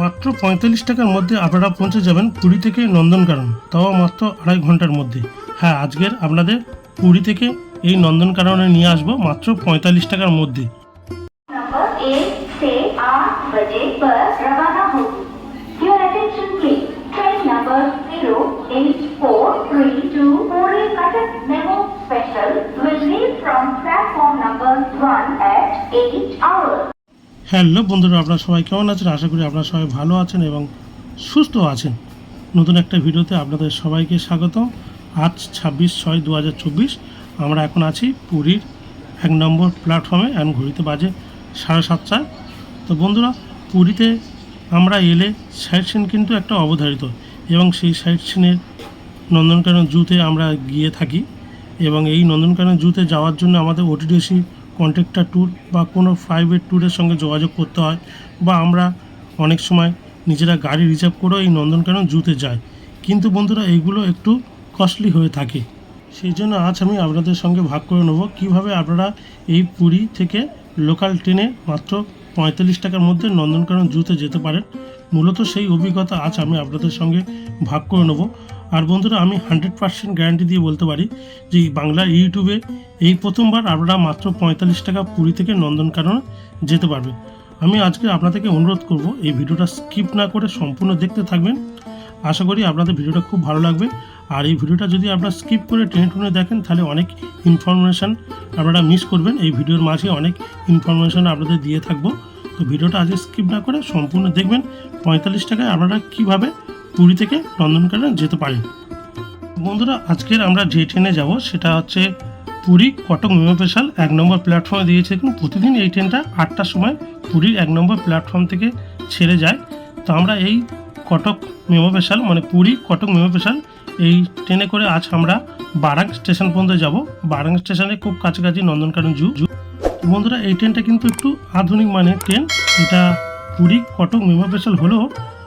মাত্র পঁয়তাল্লিশ টাকার মধ্যে আপনারা পৌঁছে যাবেন পুরী থেকে নন্দনকানন, তাও মাত্র আড়াই ঘণ্টার মধ্যে। হ্যাঁ আজকের আপনাদের পুরী থেকে এই নন্দনকাননে নিয়ে আসব মাত্র পঁয়তাল্লিশ টাকার মধ্যে। Will leave from platform number 1 at 8 hours. Hello বন্ধুরা, আপনারা সবাই কেমন আছেন? আশা করি আপনারা সবাই ভালো আছেন এবং সুস্থ আছেন। নতুন একটা ভিডিওতে আপনাদের সবাইকে স্বাগত আজ ছাব্বিশ ছয় দু আমরা এখন আছি পুরীর এক নম্বর প্ল্যাটফর্মে এখন ঘড়িতে বাজে সাড়ে সাতটায় তো বন্ধুরা, পুরীতে আমরা এলে সাইট সিন কিন্তু একটা অবধারিত এবং সেই সাইট সিনের নন্দনকানন জুতে আমরা গিয়ে থাকি এবং এই নন্দনকানন জুতে যাওয়ার জন্য আমাদের ওটিডিসি কন্ট্রাক্টর ট্যুর বা কোনো প্রাইভেট ট্যুরের সঙ্গে যোগাযোগ করতে হয় বা আমরা অনেক সময় নিজেরা গাড়ি রিজার্ভ করেও এই নন্দনকানন জুতে যাই। কিন্তু বন্ধুরা এইগুলো একটু কস্টলি হয়ে থাকে। সেই জন্য আজ আমি আপনাদের সঙ্গে ভাগ করে নেব। কীভাবে আপনারা এই পুরী থেকে লোকাল ট্রেনে মাত্র পঁয়তাল্লিশ টাকার মধ্যে নন্দনকানন জুতে যেতে পারেন, মূলত সেই অভিজ্ঞতা আজ আমি আপনাদের সঙ্গে ভাগ করে নেব। আর বন্ধুরা, আমি হান্ড্রেড পার্সেন্ট গ্যারান্টি দিয়ে বলতে পারি যে বাংলা ইউটিউবে এই প্রথমবার আপনারা মাত্র পঁয়তাল্লিশ টাকা পুরী থেকে নন্দনকানন যেতে পারবেন। আমি আজকে আপনাদেরকে অনুরোধ করব, এই ভিডিওটা স্কিপ না করে সম্পূর্ণ দেখতে থাকবেন। আশা করি আপনাদের ভিডিওটা খুব ভালো লাগবে। আর এই ভিডিওটা যদি আপনারা স্কিপ করে টেনে টুনে দেখেন, তাহলে অনেক ইনফরমেশান আপনারা মিস করবেন। এই ভিডিওর মাঝে অনেক ইনফরমেশান আপনাদের দিয়ে থাকব। তো ভিডিওটা আজকে স্কিপ না করে সম্পূর্ণ দেখবেন। পঁয়তাল্লিশ টাকায় আপনারা কীভাবে পুরী থেকে নন্দনকানন যেতে পারেন। বন্ধুরা, আজকের আমরা যে ট্রেনে যাব, সেটা হচ্ছে পুরী কটক মেমো স্পেশাল। এক নম্বর প্ল্যাটফর্মে দিয়েছে দেখুন প্রতিদিন এই ট্রেনটা আটটার সময় পুরীর এক নম্বর প্ল্যাটফর্ম থেকে ছেড়ে যায়। তো আমরা এই কটক মেমো স্পেশাল মানে পুরী কটক মেমো স্পেশাল, এই ট্রেনে করে আজ আমরা বারাং স্টেশন পর্যন্ত যাব। বারাং স্টেশনে খুব কাছাকাছি নন্দনকানন জু। জু বন্ধুরা, এই ট্রেনটা কিন্তু একটু আধুনিক মানের ট্রেন এটা পুরী কটক মেমো স্পেশাল হলেও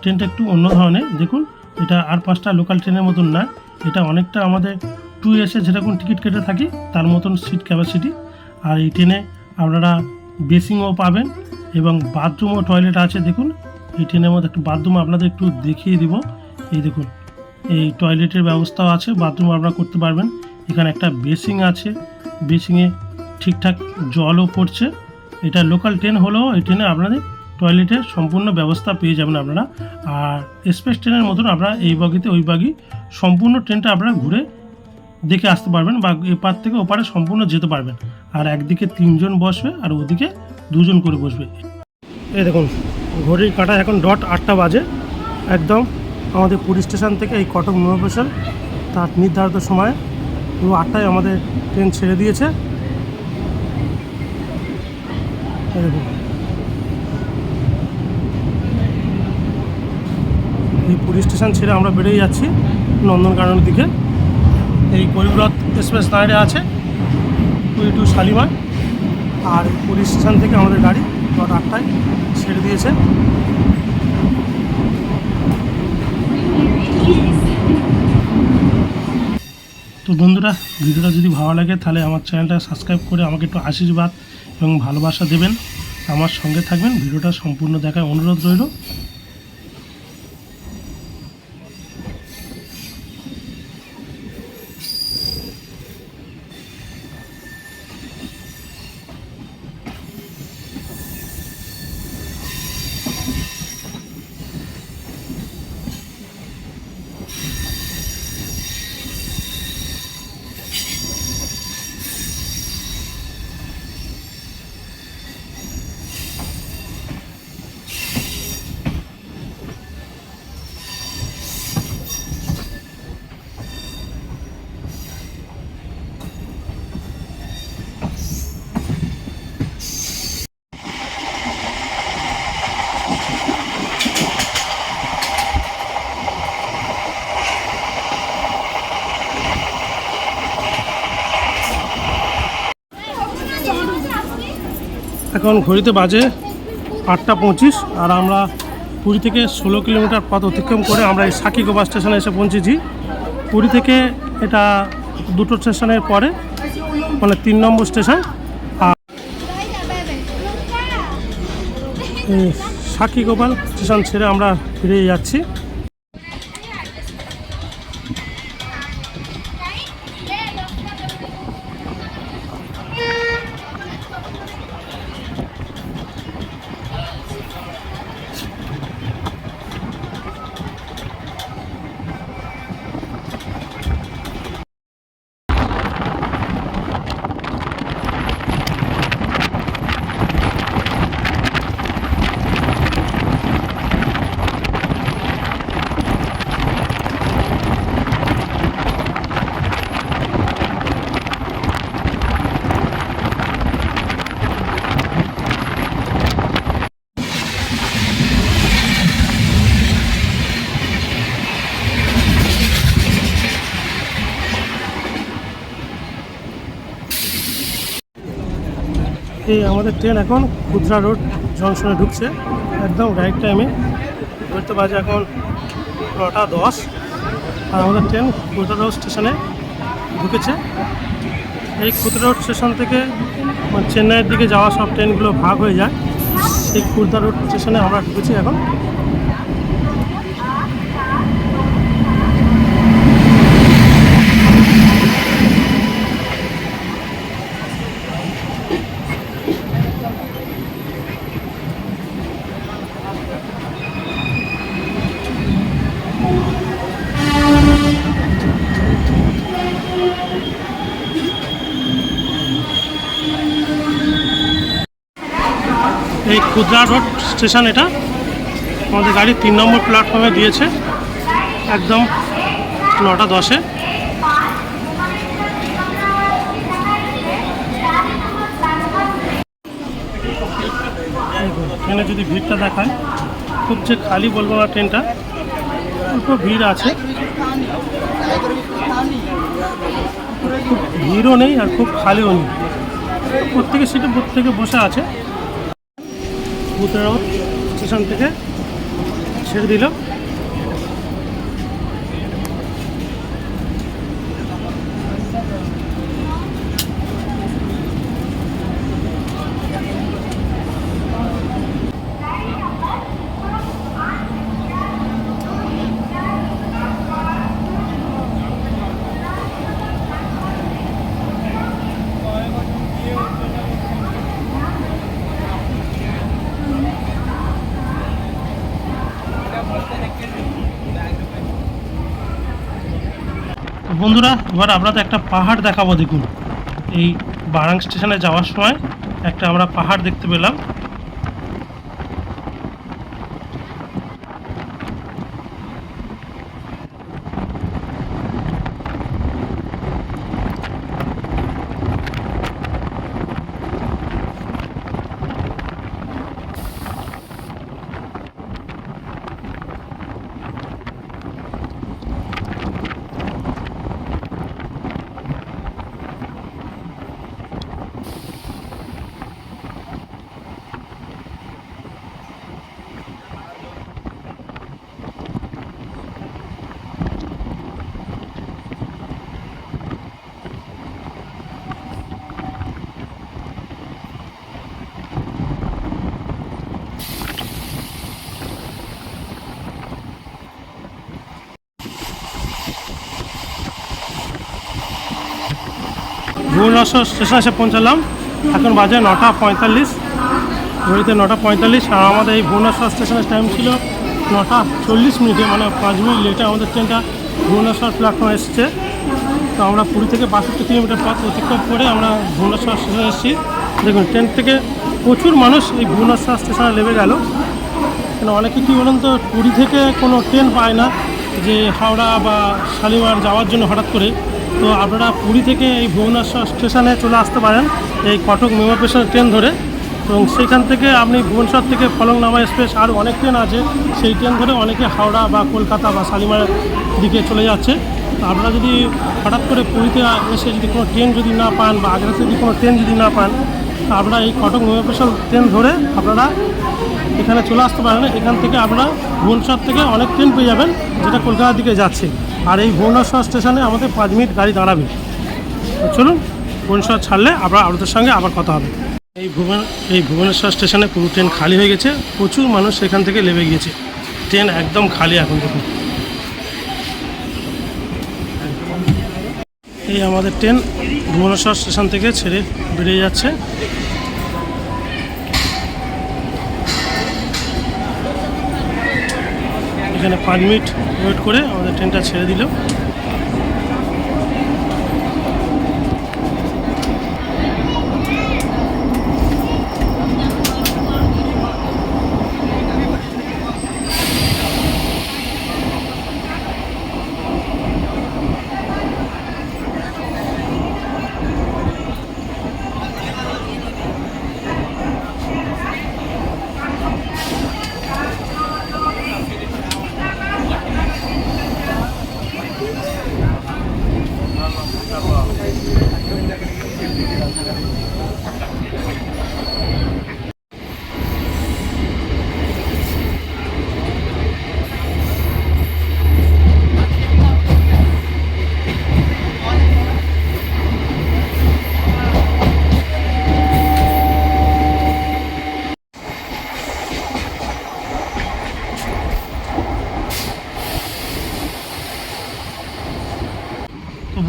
ট্রেনটা একটু অন্য ধরনের। দেখুন, এটা আর পাঁচটা লোকাল ট্রেনের মতন না। এটা অনেকটা আমাদের টু এসে যেরকম টিকিট কেটে থাকি, তার মতন সিট ক্যাপাসিটি আর এই ট্রেনে আপনারা বেসিংও পাবেন এবং বাথরুম ও টয়লেট আছে, দেখুন। এই ট্রেনের মধ্যে একটু বাথরুম আপনাদের একটু দেখিয়ে দিব। এই দেখুন, এই টয়লেটের ব্যবস্থাও আছে বাথরুম আপনারা করতে পারবেন। এখানে একটা বেসিং আছে। বেসিংয়ে ঠিকঠাক জলও পড়ছে। এটা লোকাল ট্রেন হলেও এই ট্রেনে আপনাদের টয়লেটের সম্পূর্ণ ব্যবস্থা পেয়ে যাবেন আপনারা। আর এক্সপ্রেস ট্রেনের মতন আপনারা এই বগিতে, ওই বগি সম্পূর্ণ ট্রেনটা আপনারা ঘুরে দেখে আসতে পারবেন বা এপার থেকে ওপারে সম্পূর্ণ যেতে পারবেন। আর একদিকে তিনজন বসবে আর ওদিকে দুজন করে বসবে। এই দেখুন, ঘড়ির কাঁটা এখন ডট আটটা বাজে। একদম আমাদের পুলিশ স্টেশন থেকে এই কটক মেমোপেশন তার নির্ধারিত সময়ে পুরো আটটায় আমাদের ট্রেন ছেড়ে দিয়েছে। দেখুন এই পুলিশ স্টেশন ছেড়ে আমরা বেরিয়ে যাচ্ছি নন্দনকাননের দিকে। এই গরিবরথ এক্সপ্রেস দাঁড়িয়ে আছে পুরী টু শালিমার। আর পুলিশ স্টেশন থেকে আমাদের গাড়ি রাত আটটায় ছেড়ে দিয়েছে। তো বন্ধুরা, ভিডিওটা যদি ভালো লাগে, তাহলে আমার চ্যানেলটা সাবস্ক্রাইব করে আমাকে একটু আশীর্বাদ এবং ভালোবাসা দেবেন। আমার সঙ্গে থাকবেন, ভিডিওটা সম্পূর্ণ দেখার অনুরোধ রইল। এখন ঘড়িতে বাজে আটটা পঁচিশ আর আমরা পুরী থেকে ষোলো কিলোমিটার পথ অতিক্রম করে আমরা এই সাকিগোবা স্টেশনে এসে পৌঁছেছি। পুরী থেকে এটা দুটো স্টেশনের পরে মানে তিন নম্বর স্টেশন। আর সাক্ষী গোপাল স্টেশন ছেড়ে আমরা ফিরে যাচ্ছি। এই আমাদের ট্রেন এখন কুদ্রা রোড জংশনে ঢুকছে, একদম রাইট টাইমে ধরতে পারছি এখন নটা দশ, আর আমাদের ট্রেন কুদ্রা রোড স্টেশনে ঢুকেছে। এই কুদ্রা রোড স্টেশন থেকে মানে চেন্নাইয়ের দিকে যাওয়া সব ট্রেনগুলো ভাগ হয়ে যায়। সেই কুর্দা রোড স্টেশনে আমরা ঢুকেছি এখন। এই রোড স্টেশন এটা। আমাদের গাড়ি তিন নম্বর প্ল্যাটফর্মে দিয়েছে। একদম নটা দশে। ট্রেনে যদি ভিড়টা দেখায় খুব যে খালি বলব না ট্রেনটা, অল্প ভিড় আছে। খুব ভিড়ও নেই আর খুব খালিও নেই। প্রত্যেকের সিটে প্রত্যেকে বসে আছে। ভূতরাও স্টেশন থেকে ছেড়ে দিল। বন্ধুরা, এবার আমরা তো একটা পাহাড় দেখাবো, দেখুন। এই বারাং স্টেশনে যাওয়ার সময় একটা আমরা পাহাড় দেখতে পেলাম। ভুবনেশ্বর স্টেশন এসে পৌঁছালাম এখন বাজে নটা পঁয়তাল্লিশ। ঘড়িতে নটা পঁয়তাল্লিশ। আর আমাদের এই ভুবনেশ্বর স্টেশনের টাইম ছিল নটা চল্লিশ মিনিটে মানে পাঁচ মিনিট লেটে আমাদের ট্রেনটা ভুবনেশ্বর প্ল্যাটফর্মে এসেছে। তো আমরা পুরী থেকে বাষট্টি কিলোমিটার পথ অতিক্রম করে আমরা ভুবনেশ্বর স্টেশনে এসেছি। দেখুন ট্রেন থেকে প্রচুর মানুষ এই ভুবনেশ্বর স্টেশনে নেমে গেল। কেন, অনেকে কী বলুন তো পুরী থেকে কোনো ট্রেন পায় না যে হাওড়া বা শালিমার যাওয়ার জন্য হঠাৎ করে। তো আপনারা পুরী থেকে এই ভুবনেশ্বর স্টেশনে চলে আসতে পারেন, এই কটক মেমো ট্রেন ধরে। এবং সেইখান থেকে আপনি ভুবনেশ্বর থেকে ফলংনামা এক্সপ্রেস আর অনেক ট্রেন আছে, সেই ট্রেন ধরে অনেকে হাওড়া বা কলকাতা বা শালিমারের দিকে চলে যাচ্ছে। আপনারা যদি হঠাৎ করে পুরীতে এসে যদি কোনো ট্রেন যদি না পান বা আগ্রাতে যদি কোনো ট্রেন যদি না পান আপনারা এই কটক মেমো স্পেশাল ট্রেন ধরে আপনারা এখানে চলে আসতে পারেন। এখান থেকে আপনারা ভুবনেশ্বর থেকে অনেক ট্রেন পেয়ে যাবেন, যেটা কলকাতার দিকে যাচ্ছে। আর এই ভুবনেশ্বর স্টেশনে আমাদের পাঁচ মিনিট গাড়ি দাঁড়াবে। চলুন ভুবনেশ্বর ছাড়লে আবার আপনাদের সঙ্গে আবার কথা হবে। এই ভুবন, এই ভুবনেশ্বর স্টেশনে পুরো ট্রেন খালি হয়ে গেছে, প্রচুর মানুষ সেখান থেকে নেমে গিয়েছে। ট্রেন একদম খালি এখন দেখুন। এই আমাদের ট্রেন ভুবনেশ্বর স্টেশন থেকে ছেড়ে বেরিয়ে যাচ্ছে। এখানে পাঁচ মিনিট ওয়েট করে আমাদের ট্রেনটা ছেড়ে দিল।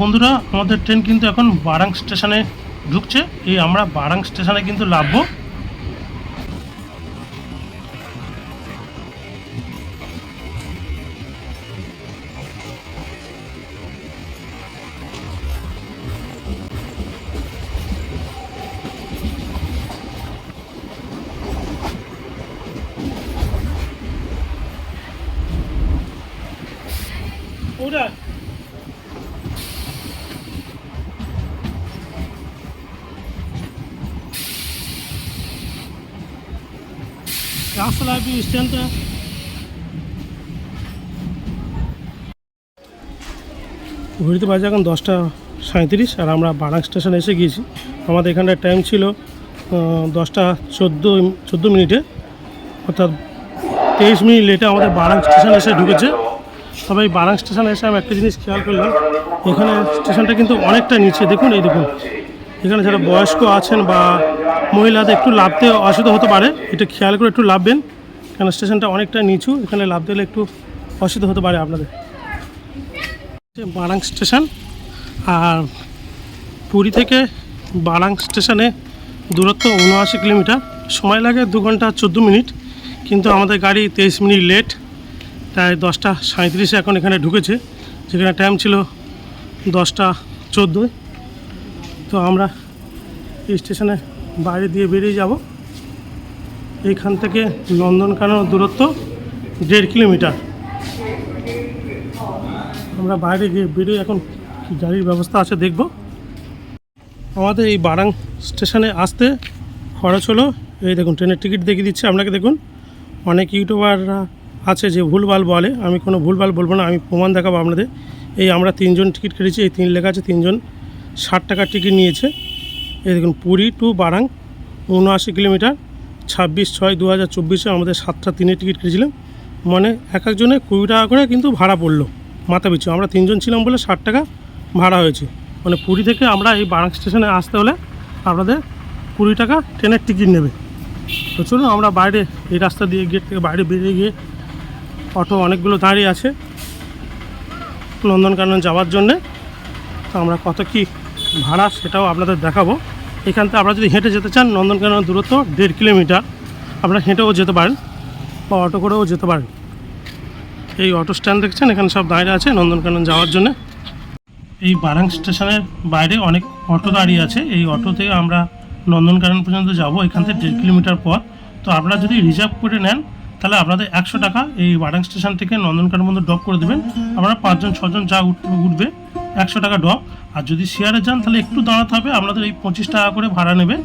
বন্ধুরা আমাদের ট্রেন কিন্তু এখন বারাং স্টেশনে ঢুকছে। এই আমরা বারাং স্টেশনে কিন্তু নামবো। ওটা লাগবে স্ট্যান্ডটা ঘড়িতে বাজে এখন দশটা সাঁত্রিশ আর আমরা বারাং স্টেশনে এসে গিয়েছি। আমাদের এখানটায় টাইম ছিল দশটা চোদ্দ চোদ্দ মিনিটে। অর্থাৎ তেইশ মিনিট লেটে আমাদের বারাং স্টেশন এসে ঢুকেছে। তবে এই বারাং স্টেশনে এসে আমি একটা জিনিস খেয়াল করলাম, এখানে স্টেশনটা কিন্তু অনেকটা নিচে। দেখুন এই দেখুন, এখানে যারা বয়স্ক আছেন বা মহিলাদের একটু লাভতে অসুবিধা হতে পারে, এটা খেয়াল করে একটু লাভবেন কেন স্টেশনটা অনেকটা নিচু, এখানে লাভ দিলে একটু অসুবিধা হতে পারে আপনাদের। বারাং স্টেশন আর পুরী থেকে বারাং স্টেশনে দূরত্ব উনআশি কিলোমিটার। সময় লাগে দু ঘণ্টা চোদ্দ মিনিট, কিন্তু আমাদের গাড়ি তেইশ মিনিট লেট, তাই দশটা সাঁত্রিশে এখন এখানে ঢুকেছে, যেখানে টাইম ছিল দশটা চোদ্দোয়। তো আমরা এই স্টেশনে বাইরে দিয়ে বেরিয়ে যাব। এইখান থেকে নন্দনকানন দূরত্ব দেড় কিলোমিটার। আমরা বাইরে গিয়ে বেরিয়ে এখন গাড়ির ব্যবস্থা আছে দেখব। আমাদের এই বারাং স্টেশনে আসতে খরচ হলো, এই দেখুন, ট্রেনের টিকিট দেখিয়ে দিচ্ছে আপনাকে, দেখুন। অনেক ইউটিউবাররা আছে যে ভুলভাল বলে, আমি কোনো ভুলভাল বলব না, আমি প্রমাণ দেখাবো আপনাদের। এই আমরা তিনজন টিকিট কেটেছি, এই তিন লেখা আছে, তিনজন ষাট টাকার টিকিট নিয়েছে। এই দেখুন, পুরী টু বারাং, উনআশি কিলোমিটার। ছাব্বিশ ছয় দু হাজার চব্বিশে আমাদের সাতটা তিনের টিকিট কেটেছিলাম মানে এক একজনে কুড়ি টাকা করে কিন্তু ভাড়া পড়ল, মাথা পিছু। আমরা তিনজন ছিলাম বলে ষাট টাকা ভাড়া হয়েছে। মানে পুরী থেকে আমরা এই বারাং স্টেশনে আসতে হলে আপনাদের কুড়ি টাকা ট্রেনের টিকিট নেবে। তো চলুন আমরা বাইরে, এই রাস্তা দিয়ে গেট থেকে বাইরে বেরিয়ে গিয়ে অটো অনেকগুলো দাঁড়িয়ে আছে নন্দনকানন যাওয়ার জন্যে। তো আমরা কত কি ভাড়া সেটাও আপনাদের দেখাবো। এখান থেকে আপনারা যদি হেঁটে যেতে চান, নন্দনকানন দূরত্ব দেড় কিলোমিটার, আপনারা হেঁটেও যেতে পারেন বা অটো করেও যেতে পারেন। এই অটো স্ট্যান্ড দেখছেন? এখানে সব দাঁড়িয়ে আছে নন্দনকানন যাওয়ার জন্য। এই বারাং স্টেশনের বাইরে অনেক অটো দাঁড়িয়ে আছে। এই অটোতে আমরা নন্দনকানন পর্যন্ত যাব, এখান থেকে দেড় কিলোমিটার পর। তো আপনারা যদি রিজার্ভ করে নেন, তাহলে আপনাদের একশো টাকা এই বারাং স্টেশন থেকে নন্দনকানন পর্যন্ত ড্রপ করে দেবেন। আপনারা পাঁচজন, ছজন যা উঠ- উঠবে একশো টাকা ড্রপ আর যদি শেয়ারে যান, তাহলে একটু দাঁড়াতে হবে। আপনাদের এই পঁচিশ টাকা করে ভাড়া নেবে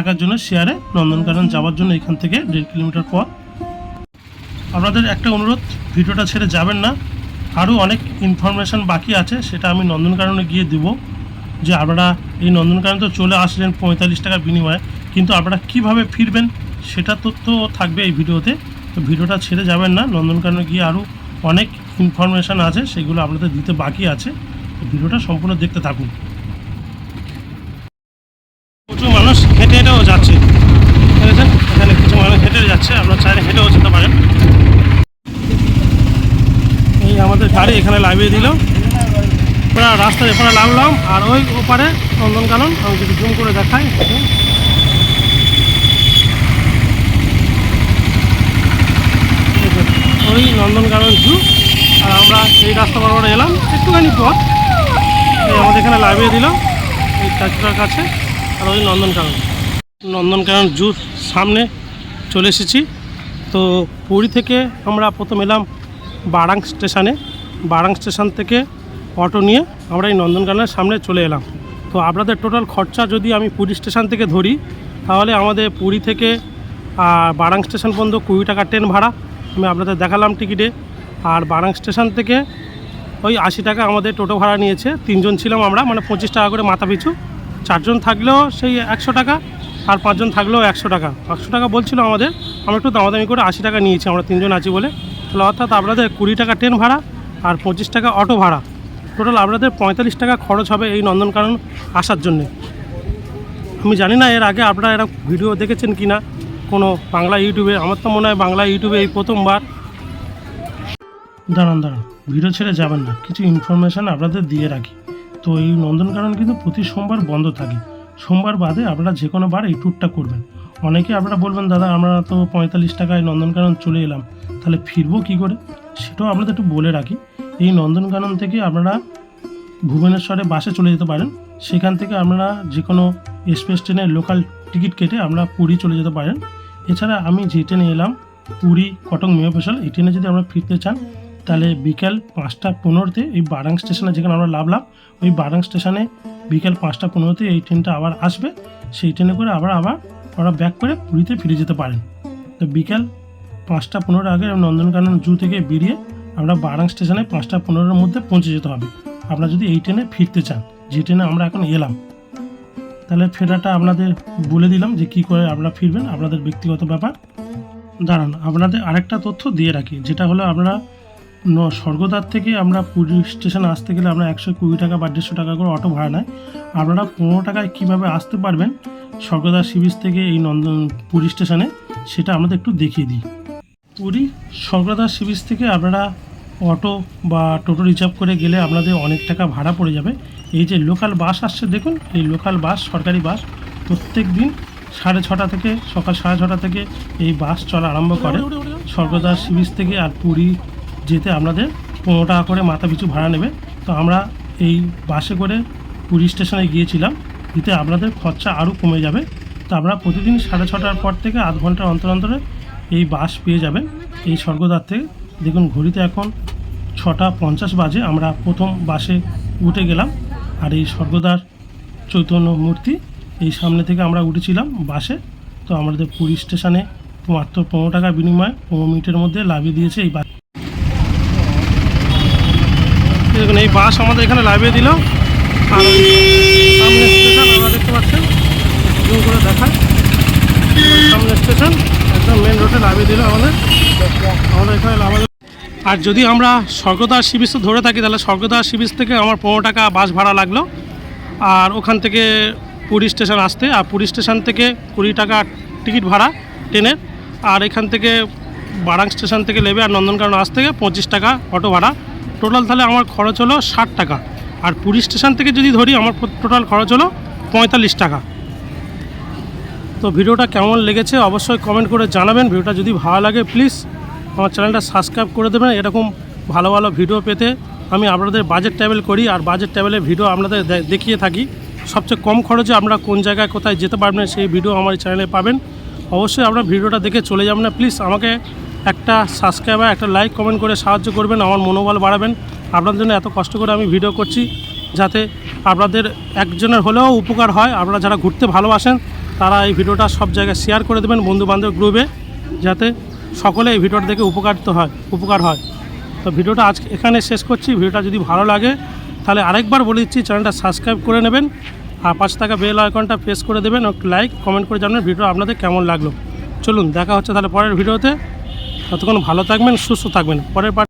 এক একজনের শেয়ারে নন্দনকানন যাওয়ার জন্য এখান থেকে দেড় কিলোমিটার পর আপনাদের একটা অনুরোধ, ভিডিওটা ছেড়ে যাবেন না। আরও অনেক ইনফরমেশান বাকি আছে, সেটা আমি নন্দনকাননে গিয়ে দেবো। যে আপনারা এই নন্দনকানন তো চলে আসলেন পঁয়তাল্লিশ টাকার বিনিময়ে। কিন্তু আপনারা কীভাবে ফিরবেন, সেটা তথ্য থাকবে এই ভিডিওতে। তো ভিডিওটা ছেড়ে যাবেন না। নন্দনকাননে গিয়ে আরও অনেক ইনফরমেশান আছে, সেগুলো আপনাদের দিতে বাকি আছে। ভিডিওটা সম্পূর্ণ দেখতে থাকুন। প্রচুর মানুষ হেঁটে হেঁটেও যাচ্ছে। এখানে কিছু মানুষ হেঁটে যাচ্ছে। আপনার চাইলে হেঁটেও যেতে পারেন। এই আমাদের গাড়ি এখানে লাভিয়ে দিল। পুরা রাস্তার এপারে নামলাম। আর ওই ওপারে নন্দনকানন, আমি যদি জুম করে দেখাই। ওই নন্দনকানন জু আর আমরা এই রাস্তা বরাবর এলাম। একটুখানি পথ। আমাদের এখানে লাইভে দিল এই চারটার কাছে আর ওই নন্দনকানন। নন্দনকানন জু সামনে চলে এসেছি। তো পুরী থেকে আমরা প্রথম এলাম বারাং স্টেশনে। বারাং স্টেশন থেকে অটো নিয়ে আমরা এই নন্দনকাননের সামনে চলে এলাম। তো আপনাদের টোটাল খরচা যদি আমি পুরী স্টেশন থেকে ধরি, তাহলে আমাদের পুরী থেকে বারাং স্টেশন পর্যন্ত কুড়ি টাকা ট্রেন ভাড়া। আমি আপনাদের দেখালাম টিকিটে। আর বারাং স্টেশন থেকে ওই আশি টাকা আমাদের টোটো ভাড়া নিয়েছে। তিনজন ছিলাম আমরা মানে পঁচিশ টাকা করে মাথা পিছু। চারজন থাকলেও সেই একশো টাকা, আর পাঁচজন থাকলেও একশো টাকা। একশো টাকা বলছিল আমাদের, আমরা একটু দামাদামি করে আশি টাকা নিয়েছি, আমরা তিনজন আছি বলে। তাহলে অর্থাৎ আপনাদের কুড়ি টাকা ট্রেন ভাড়া আর পঁচিশ টাকা অটো ভাড়া। টোটাল আপনাদের পঁয়তাল্লিশ টাকা খরচ হবে এই নন্দনকানন আসার জন্যে। আমি জানি না এর আগে আপনারা এরা ভিডিও দেখেছেন কি না কোনো বাংলা ইউটিউবে, আমার তো মনে হয় বাংলা ইউটিউবে এই প্রথমবার। দাঁড়ান দাঁড়ান। ভিডিও ছেড়ে যাবেন না। কিছু ইনফরমেশান আপনাদের দিয়ে রাখি। তো এই নন্দনকানন কিন্তু প্রতি সোমবার বন্ধ থাকে। সোমবার বাদে আপনারা যে কোনো বার এই ট্যুরটা করবেন। অনেকে আপনারা বলবেন, দাদা, আমরা তো পঁয়তাল্লিশ টাকায় নন্দনকানন চলে এলাম। তাহলে ফিরবো কী করে? সেটাও আপনাদের একটু বলে রাখি। এই নন্দনকানন থেকে আপনারা ভুবনেশ্বরে বাসে চলে যেতে পারেন। সেখান থেকে আপনারা যে কোনো এক্সপ্রেস ট্রেনের লোকাল টিকিট কেটে আমরা পুরী চলে যেতে পারেন। এছাড়া আমি যে ট্রেনে এলাম পুরী কটক মেয় স্পেশাল এই ট্রেনে যদি আমরা ফিরতে চান তাহলে বিকাল পাঁচটা পনেরোতে এই বারাং স্টেশনে যেখানে আমরা নামলাম ওই বারাং স্টেশনে বিকাল পাঁচটা পনেরোতে এই ট্রেনটা আবার আসবে। সেই ট্রেনে করে আবার আবার ওরা ব্যাক করে পুরীতে ফিরে যেতে পারেন। তো বিকাল পাঁচটা পনেরো আগে নন্দনকানন জু থেকে বেরিয়ে আমরা বারাং স্টেশনে পাঁচটা পনেরোর মধ্যে পৌঁছে যেতে হবে। আপনারা যদি এই ট্রেনে ফিরতে চান, যে ট্রেনে আমরা এখন এলাম, তাহলে ফেরাটা আপনাদের বলে দিলাম যে কি করে আপনারা ফিরবেন, আপনাদের ব্যক্তিগত ব্যাপার। দাঁড়ান, আপনাদের আরেকটা তথ্য দিয়ে রাখি, যেটা হলো আপনারা স্বর্গদ্বার থেকে আমরা পুরী স্টেশন আসতে গেলে আমরা একশো কুড়ি টাকা বা দেড়শো টাকা করে অটো ভাড়া নেয়। আপনারা পনেরো টাকায় কীভাবে আসতে পারবেন স্বর্গদ্বার সি বিচ থেকে এই নন্দন পুরী স্টেশনে, সেটা আমাদের একটু দেখিয়ে দিই। পুরী স্বর্গদ্বার সি বিচ থেকে আপনারা অটো বা টোটো রিজার্ভ করে গেলে আপনাদের অনেক টাকা ভাড়া পড়ে যাবে। এই যে লোকাল বাস আসছে, দেখুন, এই লোকাল বাস, সরকারি বাস, প্রত্যেক দিন সাড়ে ছটা থেকে, সকাল সাড়ে ছটা থেকে এই বাস চলা আরম্ভ করে। স্বর্গদ্বার সি বিচ থেকে আর পুরী যেতে আপনাদের পনেরো টাকা করে মাথা পিছু ভাড়া নেবে। তো আমরা এই বাসে করে পুরী স্টেশনে গিয়েছিলাম, এতে আপনাদের খরচা আরও কমে যাবে। তো আপনারা প্রতিদিন সাড়ে ছটার পর থেকে আধ ঘণ্টার অন্তর অন্তরে এই বাস পেয়ে যাবেন এই স্বর্গদ্বার থেকে। দেখুন, ঘড়িতে এখন ছটা পঞ্চাশ বাজে, আমরা প্রথম বাসে উঠে গেলাম আর এই স্বর্গদ্বার চৈতন্য মূর্তি এই সামনে থেকে আমরা উঠেছিলাম বাসে। তো আমাদের পুরী স্টেশনে মাত্র পনেরো টাকার বিনিময়ে পনেরো মিনিটের মধ্যে লাভিয়ে দিয়েছে এই বাস। এই বাস আমাদের এখানে লাভিয়ে দিল। আর সামনে স্টেশন আমরা দেখতে পাচ্ছেন জুম করে দেখায় সামনে স্টেশন একদম মেন রোডে লাভিয়ে দিল আমাদের। আমাদের এখানে লাভাবে আর যদি আমরা স্বর্গদ্বার সি বিচ ধরে থাকি, তাহলে স্বর্গদ্বার সি থেকে আমার পনেরো টাকা বাস ভাড়া লাগল। আর ওখান থেকে পুরী স্টেশন আসতে, আর পুরী স্টেশন থেকে কুড়ি টাকা টিকিট ভাড়া ট্রেনের। আর এখান থেকে বারাং স্টেশন থেকে নেবে আর নন্দনকানন আসতে পঁচিশ টাকা অটো ভাড়া। টোটাল তাহলে আমার খরচ হলো ষাট টাকা। আর পুরী স্টেশন থেকে যদি ধরি, আমার টোটাল খরচ হলো পঁয়তাল্লিশ টাকা। তো ভিডিওটা কেমন লেগেছে অবশ্যই কমেন্ট করে জানাবেন। ভিডিওটা যদি ভালো লাগে প্লিজ আমার চ্যানেলটা সাবস্ক্রাইব করে দেবেন। এরকম ভালো ভালো ভিডিও পেতে আমি আপনাদের বাজেট ট্রাভেল করি। আর বাজেট ট্রাভেলের ভিডিও আপনাদের দেখিয়ে থাকি। সবচেয়ে কম খরচে আপনারা কোন জায়গায় কোথায় যেতে পারবেন, সেই ভিডিও আমার চ্যানেলে পাবেন। অবশ্যই আপনার ভিডিওটা দেখে চলে যাবেন না। প্লিজ আমাকে একটা সাবস্ক্রাইবার একটা লাইক কমেন্ট করে সাহায্য করবেন, আমার মনোবল বাড়াবেন। আপনার জন্য এত কষ্ট করে আমি ভিডিও করছি, যাতে আপনাদের একজনের হলেও উপকার হয়। আপনারা যারা ঘুরতে ভালোবাসেন, তারা এই ভিডিওটা সব জায়গায় শেয়ার করে দেবেন বন্ধু বান্ধব গ্রুপে যাতে সকলে এই ভিডিওটা দেখে উপকারিত হয়, উপকার হয়। তো ভিডিওটা আজ এখানে শেষ করছি। ভিডিওটা যদি ভালো লাগে, তাহলে আরেকবার বলে দিচ্ছি চ্যানেলটা সাবস্ক্রাইব করে নেবেন, আর পাঁচ টাকা বেল আইকনটা প্রেস করে দেবেন লাইক কমেন্ট করে জানাবেন ভিডিও আপনাদের কেমন লাগল। চলুন, দেখা হচ্ছে তাহলে পরের ভিডিওতে ততক্ষণ ভালো থাকবেন সুস্থ থাকবেন। পরের পার্ট